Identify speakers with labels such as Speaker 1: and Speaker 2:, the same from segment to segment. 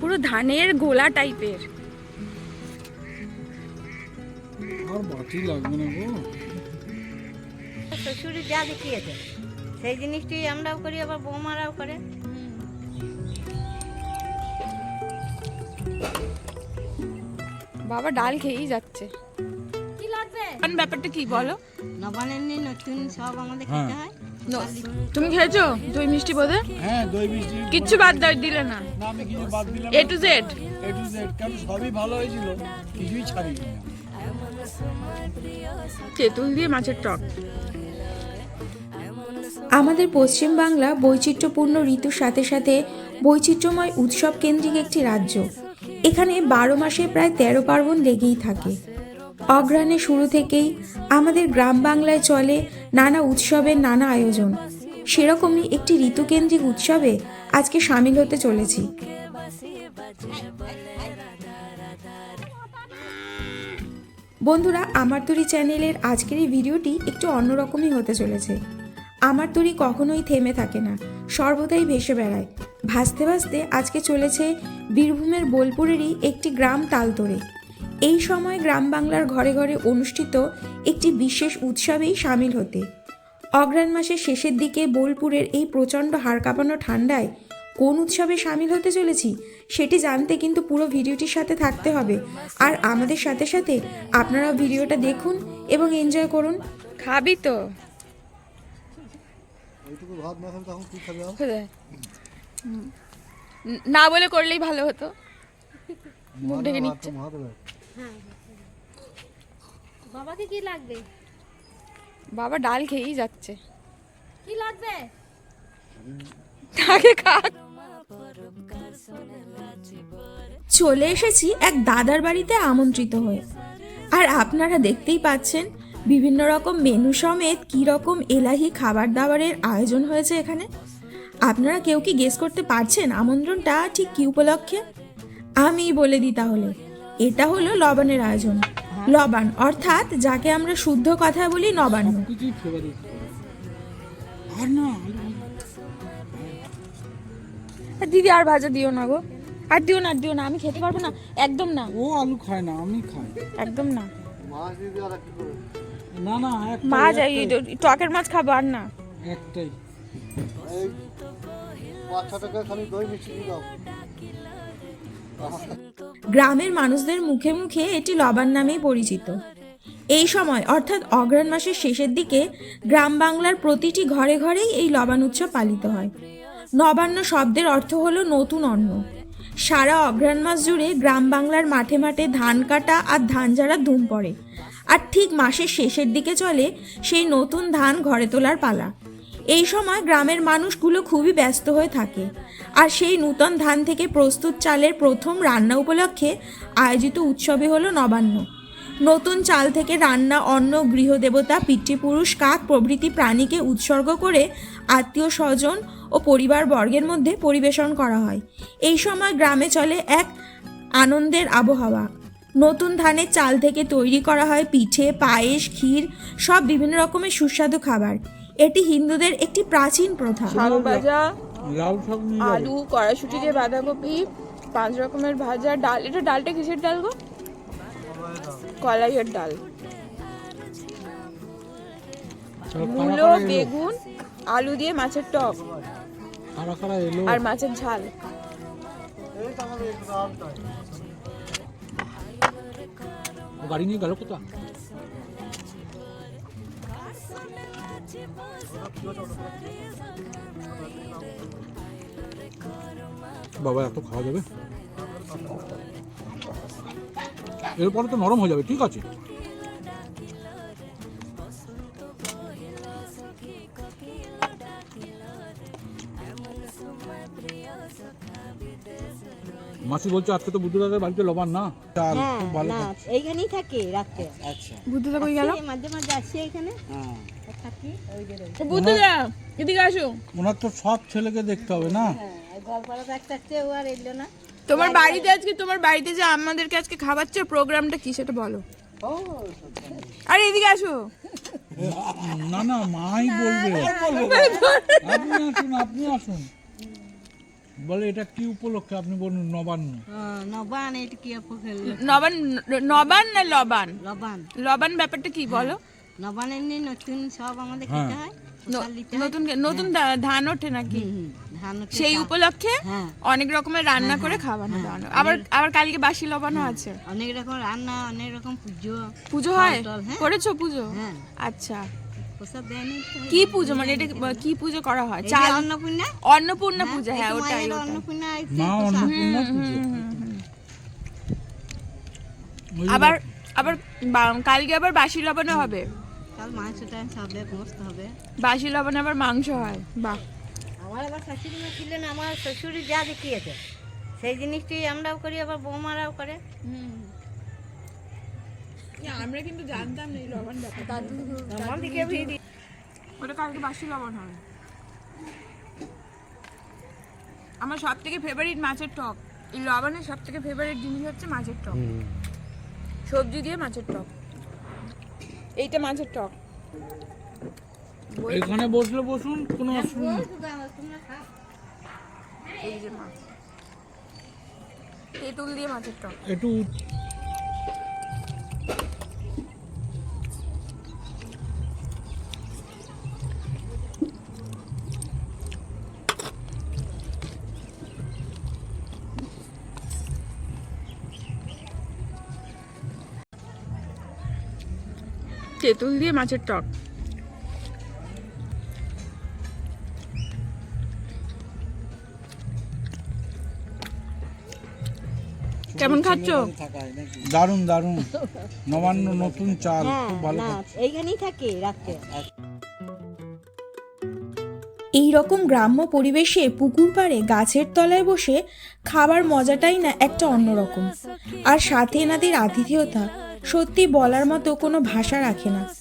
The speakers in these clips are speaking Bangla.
Speaker 1: পুরো ধানের গোলা টাইপের।
Speaker 2: আর বাটি লাগবে না গো।
Speaker 3: শ্বশুরি যা দেখিয়েছে সেই জিনিসটি আমরাও করি আবার বৌমারাও করে।
Speaker 1: বাবা ডাল খেয়েই যাচ্ছে।
Speaker 3: কি লাগবে?
Speaker 1: ব্যাপারটা কি বলো?
Speaker 3: নবানের নেই নতুন সব আমাদের খেতে হয়।
Speaker 1: তুমি খেয়েছো? দই মিষ্টি বোধে?
Speaker 2: হ্যাঁ দই মিষ্টি।
Speaker 1: কিচ্ছু বাদ দাও দিলে না।
Speaker 2: না আমি কিছু বাদ দিলাম
Speaker 1: A to Z
Speaker 2: A to Z কারণ সবই ভালো হয়েছিল। কিছুই ছাড়িনি।
Speaker 1: তেঁতুল দিয়ে মাছের টক।
Speaker 4: আমাদের পশ্চিম বাংলা বৈচিত্র্যপূর্ণ ঋতুর সাথে সাথে বৈচিত্র্যময় উৎসব কেন্দ্রিক একটি রাজ্য। এখানে বারো মাসে প্রায় তেরো পার্বণ লেগেই থাকে। অগ্রহায়ণের শুরু থেকেই আমাদের গ্রাম বাংলায় চলে নানা উৎসবের নানা আয়োজন। সেরকমই একটি ঋতুকেন্দ্রিক উৎসবে আজকে সামিল হতে চলেছি। বন্ধুরা আমার তরি চ্যানেলের আজকের এই ভিডিওটি একটু অন্যরকমই হতে চলেছে। আমার তরি কখনোই থেমে থাকে না, সর্বদাই ভেসে বেড়ায়। ভাসতে ভাসতে আজকে চলেছে বীরভূমের বোলপুরেরই একটি গ্রাম তালতরে। এই সময় গ্রাম বাংলার ঘরে ঘরে অনুষ্ঠিত একটি বিশেষ উৎসবেই সামিল হতে। অগ্রাণ মাসের শেষের দিকে বোলপুরের এই প্রচণ্ড হাড় কাঁপানো ঠান্ডায় কোন উৎসবে সামিল হতে চলেছি সেটি জানতে কিন্তু পুরো ভিডিওটির সাথে থাকতে হবে। আর আমাদের সাথে সাথে আপনারা ভিডিওটা দেখুন এবং এনজয় করুন।
Speaker 1: খাবি তো।
Speaker 2: না
Speaker 1: বলে করলেই ভালো হতো। মুখ ঢেকে নিচ্ছে।
Speaker 3: বাবাকে কি লাগবে?
Speaker 1: বাবা ডাল খেয়েই যাচ্ছে।
Speaker 3: কি লাগবে?
Speaker 1: তাকে খাক
Speaker 4: চলে এসেছি এক দাদার বাড়িতে আমন্ত্রিত হয়ে। আর আপনারা দেখতেই পাচ্ছেন বিভিন্ন রকম মেনু সমেত কী রকম এলাহি খাবার দাবারের আয়োজন হয়েছে এখানে। আপনারা কেউ কি গেস করতে পারছেন আমন্ত্রণটা ঠিক কী উপলক্ষে? আমি বলে দিই তাহলে। এটা হলো লবণের আয়োজন। লবণ অর্থাৎ যাকে আমরা শুদ্ধ কথা বলি নবান্ন।
Speaker 1: দিদি আর ভাজা দিও না গো। আর দিও না আর দিও না আমি খেতে পারব না। একদম না।
Speaker 2: ও আলু খায় না আমি খাই।
Speaker 1: একদম না।
Speaker 2: না না
Speaker 1: মাছ এই টকের মাছ খাব আর না।
Speaker 2: একটাই।
Speaker 4: গ্রামের মানুষদের মুখে মুখে এটি লবান নামেই পরিচিত। এই সময়, অর্থাৎ অগ্রহায়ণ মাসের শেষের দিকে, গ্রাম বাংলার প্রতিটি ঘরে ঘরেই এই লবান উৎসব পালিত হয়। নবান্ন শব্দের অর্থ হলো নতুন অন্ন। সারা অগ্রহায়ণ মাস জুড়ে গ্রাম বাংলার মাঠে মাঠে ধান কাটা আর ধান ঝাড়া ধুম পড়ে। আর ঠিক মাসের শেষের দিকে চলে সেই নতুন ধান ঘরে তোলার পালা। এই সময় গ্রামের মানুষগুলো খুবই ব্যস্ত হয়ে থাকে। আর সেই নূতন ধান থেকে প্রস্তুত চালের প্রথম রান্না উপলক্ষে আয়োজিত উৎসবে হলো নবান্ন। নতুন চাল থেকে রান্না অন্ন, গৃহদেবতা, পিতৃপুরুষ, কাক প্রভৃতি প্রাণীকে উৎসর্গ করে আত্মীয় স্বজন ও পরিবার বর্গের মধ্যে পরিবেশন করা হয়। এই সময় গ্রামে চলে এক আনন্দের আবহাওয়া। নতুন ধানের চাল থেকে তৈরি করা হয় পিঠে, পায়েস, ক্ষীর, সব বিভিন্ন রকমের সুস্বাদু খাবার। এটি হিন্দুদের একটি প্রাচীন প্রথা।
Speaker 1: শাক ভাজা আলু কড়াইশুটি দিয়ে বাঁধাকপি পাঁচ রকমের ভাজা ডাল এটা ডালটা কিসের ডাল গো? কলাইয়ের ডাল। মূলো বেগুন আলু দিয়ে মাছের টক। আর মাছের ঝাল।
Speaker 2: গাড়ি নিয়ে গেল কোথা বাবা এত খাওয়া যাবে? এরপরে তো নরম হয়ে যাবে ঠিক আছে। মাসি বলছো আজকে তো বুদ্ধদাদের বাড়িতে লবান না চাল
Speaker 3: হ্যাঁ
Speaker 2: খুব ভালো
Speaker 3: না
Speaker 2: খাচ্ছে।
Speaker 3: এইখানেই থাকে রাত্রে
Speaker 2: আচ্ছা
Speaker 1: বুদ্ধদা কই গেল
Speaker 3: মাঝে মাঝে আসি এখানে
Speaker 2: হ্যাঁ
Speaker 3: থাকি ওই যে রোজ।
Speaker 1: বুদ্ধদা এদিকে আসো
Speaker 2: ওনার তো সব ছেলেকে দেখতে হবে না
Speaker 3: হ্যাঁ ঘর পাড়া থাকতে থাকতে ও আর এলো না
Speaker 1: তোমার বাড়িতে আজকে তোমার বাড়িতে যে আমাদেরকে আজকে খাওয়াচ্ছে প্রোগ্রামটা কি সেটা বলো
Speaker 3: ও
Speaker 1: আরে এদিকে আসো
Speaker 2: না না মাই বলবে আপনি আসুন আপনি আসুন বলে এটা কি উপলক্ষে আপনি বলুন নবান্ন?
Speaker 3: নবান এটা কি খেললো
Speaker 1: নবান নবান না লবান?
Speaker 3: লবান।
Speaker 1: লবান ব্যাপারটা কি বলো?
Speaker 3: নবান এমনি নতুন সব আমাদের
Speaker 2: হ্যাঁ।
Speaker 3: খেতে হয় হয়।
Speaker 1: নতুন নতুন ধান ওঠে নাকি? সেই উপলক্ষে
Speaker 3: হ্যাঁ।
Speaker 1: অনেক রকমের রান্না করে খাওয়ানো দাওয়ানো আবার আবার কালকে বাসি লবানো আছে।
Speaker 3: অনেক রকম রান্না অনেক রকম পুজো
Speaker 1: পুজো হয়?
Speaker 3: হ্যাঁ।
Speaker 1: করেছ পুজো?
Speaker 3: হ্যাঁ।
Speaker 1: আচ্ছা।
Speaker 3: প্রসাদ দেয়নি
Speaker 1: কি পুজো মানে এটা কি পুজো করা হয়? চাল
Speaker 3: অন্নপূর্ণা?
Speaker 1: অন্নপূর্ণা পূজা হ্যাঁ ওটাই
Speaker 3: অন্নপূর্ণা
Speaker 2: মা অন্নপূর্ণা পুজো। ওই যে
Speaker 1: আবার আবার বা- কালকে আবার বাসি লবণও হবে।
Speaker 3: কাল মাংস হবে গোস্ত হবে।
Speaker 1: বাসি লবণে আবার মাংস হয় বাহ।
Speaker 3: আমার আবার শাশুড়ি মা ছিলেন আমার শ্বশুরি যা দেখিয়েছে সেই জিনিসটি আমরাও করি আবার বৌমারাও করে।
Speaker 1: আমরা কিন্তু জানতাম না এই লবণ
Speaker 3: ভিড়
Speaker 1: ওটা কালকে বাসি লবণ হবে। আমার সব থেকে ফেভারিট মাছের টক। এই লবণের সব থেকে ফেভারিট জিনিস হচ্ছে মাছের টক। সবজি দিয়ে মাছের টক। এইটা মাছের টক।
Speaker 2: এখানে বসলে বসুন কোনো অসুবিধা নেই।
Speaker 1: এই যে মাছ। তেঁতুল দিয়ে মাছের টক।
Speaker 2: একটু
Speaker 1: তেঁতুল দিয়ে মাছের টক। কেমন খাচ্ছ?
Speaker 2: দারুণ দারুণ। নবান্ন নতুন চাল খুব ভালো
Speaker 3: এইখানেই থাকে রাখতে
Speaker 4: এই রকম গ্রাম্য পরিবেশে পুকুর পাড়ে গাছের তলায় বসে খাবার মজাটাই না একটা অন্যরকম। আর সাথে এনাদের আতিথেয়তা সত্যি বলার মতো কোনো ভাষা রাখে না।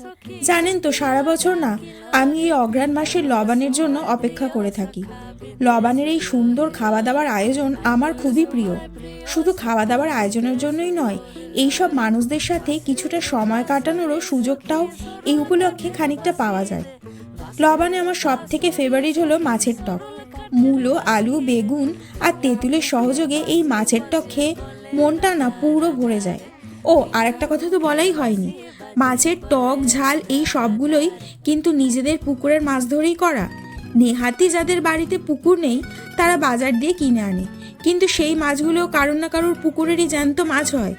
Speaker 4: জানেন তো, সারা বছর না আমি এই অগ্রাণ মাসের লবানের জন্য অপেক্ষা করে থাকি। লবানের এই সুন্দর খাওয়া দাওয়ার আয়োজন আমার খুবই প্রিয়। শুধু খাওয়া দাওয়ার আয়োজনের জন্যই নয় এই সব মানুষদের সাথে কিছুটা সময় কাটানোরও সুযোগটাও এই উপলক্ষে খানিকটা পাওয়া যায়। লবানে আমার সব থেকে ফেভারিট হলো মাছের টক। মূলো, আলু, বেগুন আর তেঁতুলের সহযোগে এই মাছের টক খেয়ে মনটা না পুরো ভরে যায়। ও আর একটা কথা তো বলাই হয়নি। মাছের টক, ঝাল এই সবগুলোই কিন্তু নিজেদের পুকুরের মাছ ধরেই করা। নেহাতি যাদের বাড়িতে পুকুর নেই, তারা বাজার দিয়ে কিনে আনে। কিন্তু সেই মাছগুলো কারোর না কারোর পুকুরেরই জ্যান্ত মাছ হয়।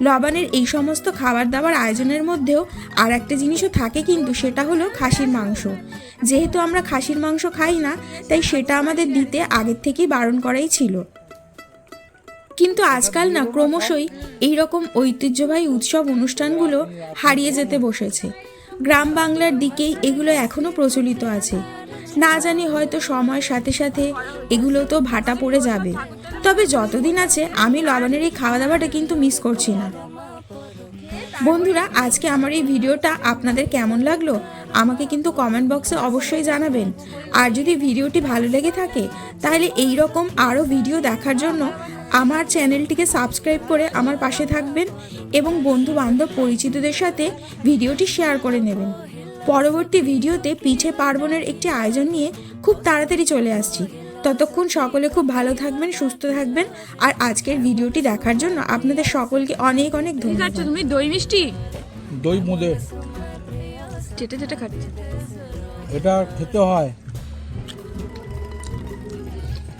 Speaker 4: লবানের এই সমস্ত খাবার দাবার আয়োজনের মধ্যেও আর একটা জিনিসও থাকে কিন্তু সেটা হলো খাসির মাংস। যেহেতু আমরা খাসির মাংস খাই না, তাই সেটা আমাদের দিতে আগের থেকেই বারণ করাই ছিল। কিন্তু আজকাল না, ক্রমশই এই রকম ঐতিহ্যবাহী উৎসব অনুষ্ঠানগুলো হারিয়ে যেতে বসেছে। গ্রাম বাংলার দিকেই এগুলো এখনও প্রচলিত আছে। না জানি হয়তো সময়ের সাথে সাথে এগুলো তো ভাটা পড়ে যাবে। তবে যতদিন আছে, আমি লবণের এই খাওয়া দাওয়াটা কিন্তু মিস করছি না। বন্ধুরা, আজকে আমার এই ভিডিওটা আপনাদের কেমন লাগল? আমাকে কিন্তু কমেন্ট বক্সে অবশ্যই জানাবেন। আর যদি ভিডিওটি ভালো লেগে থাকে, তাহলে এই রকম আরও ভিডিও দেখার জন্য আমার চ্যানেলটিকে সাবস্ক্রাইব করে আমার পাশে থাকবেন এবং বন্ধু বান্ধব পরিচিতদের সাথে ভিডিওটি শেয়ার করে নেবেন। পরবর্তী ভিডিওতে পিঠে পার্বণের একটি আয়োজন নিয়ে খুব তাড়াতাড়ি চলে আসছি। ততক্ষণ সকলে খুব ভালো থাকবেন সুস্থ থাকবেন আর আজকের ভিডিওটি দেখার জন্য আপনাদের সকলকে অনেক অনেক ধন্যবাদ।
Speaker 1: তুমি? দই মিষ্টি?
Speaker 2: দই মোদে।
Speaker 1: চেটে চেটে খাচ্ছি।
Speaker 2: এটা খেতে হয়।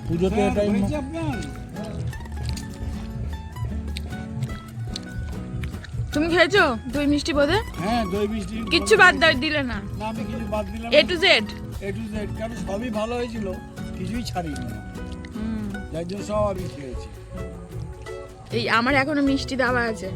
Speaker 2: পুজোতে এটাই
Speaker 1: তুমি খেয়েছো? দই মিষ্টি বোধে?
Speaker 2: হ্যাঁ দই মিষ্টি।
Speaker 1: কিচ্ছু বাদ দাও দিলে না।
Speaker 2: না আমি কিছু বাদ দিলাম
Speaker 1: A to Z
Speaker 2: A to Z কারণ সবই ভালো হয়েছিল। কিছুই ছাড়িনি। যার জন্য সব আমি খেয়েছি।
Speaker 1: এই আমার এখনও মিষ্টি দেওয়া আছে।